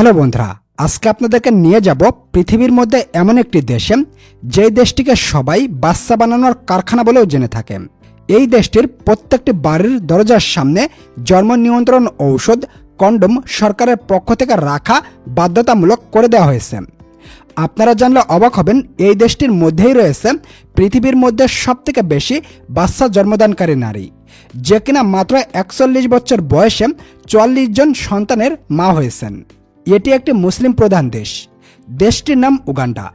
Hello বন্ধুরা, আজকে আপনাদেরকে নিয়ে যাব পৃথিবীর মধ্যে এমন একটি দেশে, যেই দেশটিকে সবাই বাচ্চা বানানোর কারখানা বলেও জেনে থাকে। এই দেশটির প্রত্যেকটি বাড়ির দরজার সামনে জন্ম নিয়ন্ত্রণ ঔষধ, কন্ডম সরকারের পক্ষ থেকে রাখা বাধ্যতামূলক করে দেওয়া হয়েছে। আপনারা জানলে অবাক হবেন, এই দেশটির মধ্যেই রয়েছে পৃথিবীর মধ্যে সবথেকে বেশি বাচ্চা জন্মদানকারী নারী, যে কিনা মাত্র একচল্লিশ বছর বয়সে চুয়াল্লিশ জন সন্তানের মা হয়েছেন। এটি একটি মুসলিম প্রধান দেশ। দেশটির নাম উগান্ডা।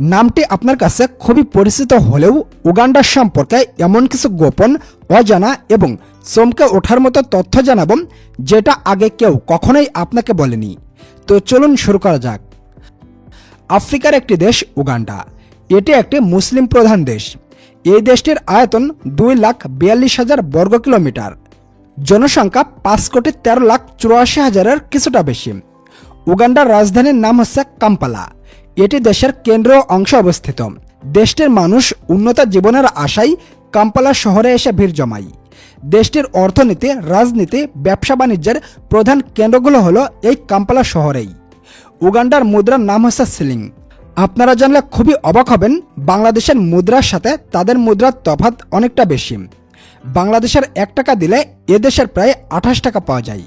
নামটি আপনার কাছে খুবই পরিচিত হলেও উগান্ডার সম্পর্কে এমন কিছু গোপন, অজানা এবং চমকে ওঠার মতো তথ্য জানাব যেটা আগে কেউ কখনোই আপনাকে বলেনি। তো চলুন শুরু করা যাক। আফ্রিকার একটি দেশ উগান্ডা। এটি একটি মুসলিম প্রধান দেশ। এই দেশটির আয়তন দুই লাখ বিয়াল্লিশ হাজার বর্গ কিলোমিটার। জনসংখ্যা পাঁচ কোটি তেরো লাখ চুরাশি হাজারের কিছুটা বেশি। উগান্ডার রাজধানীর নাম হচ্ছে কাম্পালা। এটি দেশের কেন্দ্রীয় অংশে অবস্থিত। দেশটির মানুষ উন্নত জীবনের আশায় কাম্পালা শহরে এসে ভিড় জমায়। দেশটির অর্থনীতি, রাজনীতি, ব্যবসা বাণিজ্যের প্রধান কেন্দ্রগুলো হলো এই কাম্পালা শহরেই। উগান্ডার মুদ্রার নাম হচ্ছে সিলিং। আপনারা জানলে খুবই অবাক হবেন, বাংলাদেশের মুদ্রার সাথে তাদের মুদ্রার তফাত অনেকটা বেশি। বাংলাদেশের এক টাকা দিলে এদেশের প্রায় আঠাশ টাকা পাওয়া যায়।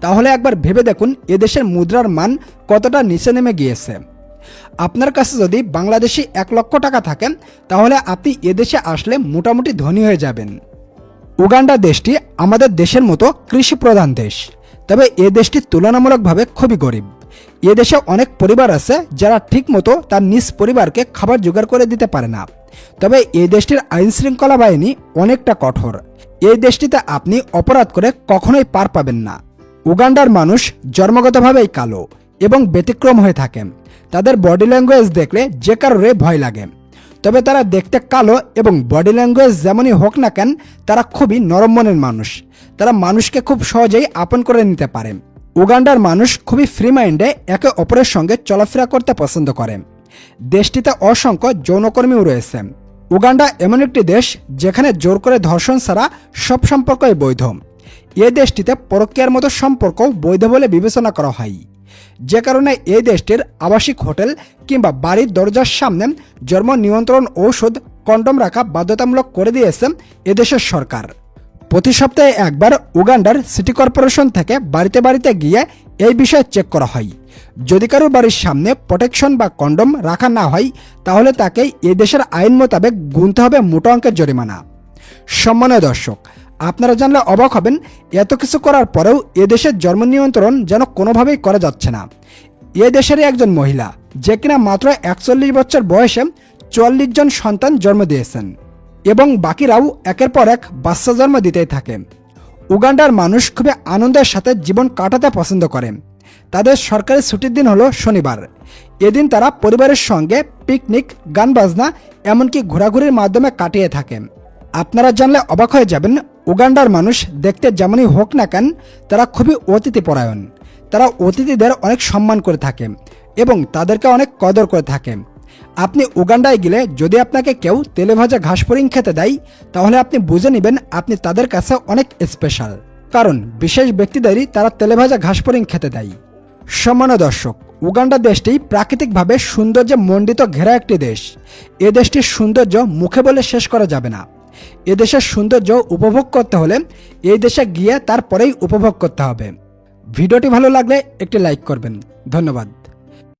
তাহলে একবার ভেবে দেখুন এদেশের মুদ্রার মান কতটা নিচে নেমে গিয়েছে। আপনার কাছে যদি বাংলাদেশি এক লক্ষ টাকা থাকেন তাহলে আপনি এদেশে আসলে মোটামুটি ধনী হয়ে যাবেন। উগান্ডা দেশটি আমাদের দেশের মতো কৃষি প্রধান দেশ। তবে এ দেশটি তুলনামূলকভাবে খুবই গরিব। এ দেশে অনেক পরিবার আছে যারা ঠিকমতো তার নিজ পরিবারকে খাবার জোগাড় করে দিতে পারে না। তবে এই দেশটির আইন শৃঙ্খলা বাহিনী অনেকটা কঠোর। এই দেশটিতে আপনি অপরাধ করে কখনোই পার পাবেন না। উগান্ডার মানুষ জন্মগতভাবেই কালো এবং ব্যতিক্রম হয়ে থাকেন। তাদের বডি ল্যাঙ্গুয়েজ দেখলে যে কারোরে ভয় লাগে। তবে তারা দেখতে কালো এবং বডি ল্যাঙ্গুয়েজ যেমনই হোক না কেন, তারা খুবই নরম মনের মানুষ। তারা মানুষকে খুব সহজেই আপন করে নিতে পারে। উগান্ডার মানুষ খুবই ফ্রি মাইন্ডে একে অপরের সঙ্গে চলাফেরা করতে পছন্দ করে। দেশটিতে অসংখ্য যৌনকর্মীও রয়েছে। উগান্ডা এমন একটি দেশ যেখানে জোর করে ধর্ষণ ছাড়া সব সম্পর্কই বৈধ। এ দেশটিতে পরকীয়ার মতো সম্পর্কও বৈধ বলে বিবেচনা করা হয়। যে কারণে এই দেশটির আবাসিক হোটেল কিংবা বাড়ির দরজার সামনে জন্ম নিয়ন্ত্রণ ঔষধ, কন্ডম রাখা বাধ্যতামূলক করে দিয়েছে এদেশের সরকার। প্রতি সপ্তাহে একবার উগান্ডার সিটি কর্পোরেশন থেকে বাড়িতে বাড়িতে গিয়ে এই বিষয়ে চেক করা হয়। যদি কারও বাড়ির সামনে প্রোটেকশন বা কন্ডম রাখা না হয়, তাহলে তাকে এদেশের আইন মোতাবেক গুনতে হবে মোটো অঙ্কের জরিমানা। সম্মানীয় দর্শক আপনারা জানলে অবাক হবেন, এত কিছু করার পরেও এদেশের জন্ম নিয়ন্ত্রণ যেন কোনোভাবেই করা যাচ্ছে না। এ দেশেরই একজন মহিলা, যে কিনা মাত্র একচল্লিশ বছর বয়সে চুয়াল্লিশ জন সন্তান জন্ম দিয়েছেন এবং বাকিরাও একের পর এক বাচ্চা জন্ম দিতেই থাকে। উগান্ডার মানুষ খুবই আনন্দের সাথে জীবন কাটাতে পছন্দ করে। তাদের সরকারি ছুটির দিন হলো শনিবার। এদিন তারা পরিবারের সঙ্গে পিকনিক গান বাজনা এমনকি ঘোরাঘুরির মাধ্যমে কাটিয়ে থাকেন আপনারা জানলে অবাক হয়ে যাবেন উগান্ডার মানুষ দেখতে যেমনই হোক না কেন, তারা খুবই অতিথিপরায়ণ। তারা অতিথিদের অনেক সম্মান করে থাকে এবং তাদেরকে অনেক কদর করে থাকে। আপনি উগান্ডায় গেলে যদি আপনাকে কেউ তেলে ভাজা ঘাস ফড়িং খেতে দেয়, তাহলে আপনি বুঝে নেবেন আপনি তাদের কাছে অনেক স্পেশাল কারণ বিশেষ ব্যক্তিদেরই তারা তেলে ভাজা ঘাস ফড়িং খেতে দেয়। সম্মানীয় দর্শক, উগান্ডা দেশটি প্রাকৃতিকভাবে সৌন্দর্যে মণ্ডিত ঘেরা একটি দেশ। এ দেশটির সৌন্দর্য মুখে বলে শেষ করা যাবে না। এ দেশের সৌন্দর্য উপভোগ করতে হলে এই দেশে গিয়ে তারপরেই উপভোগ করতে হবে। ভিডিওটি ভালো লাগলে একটি লাইক করবেন। ধন্যবাদ।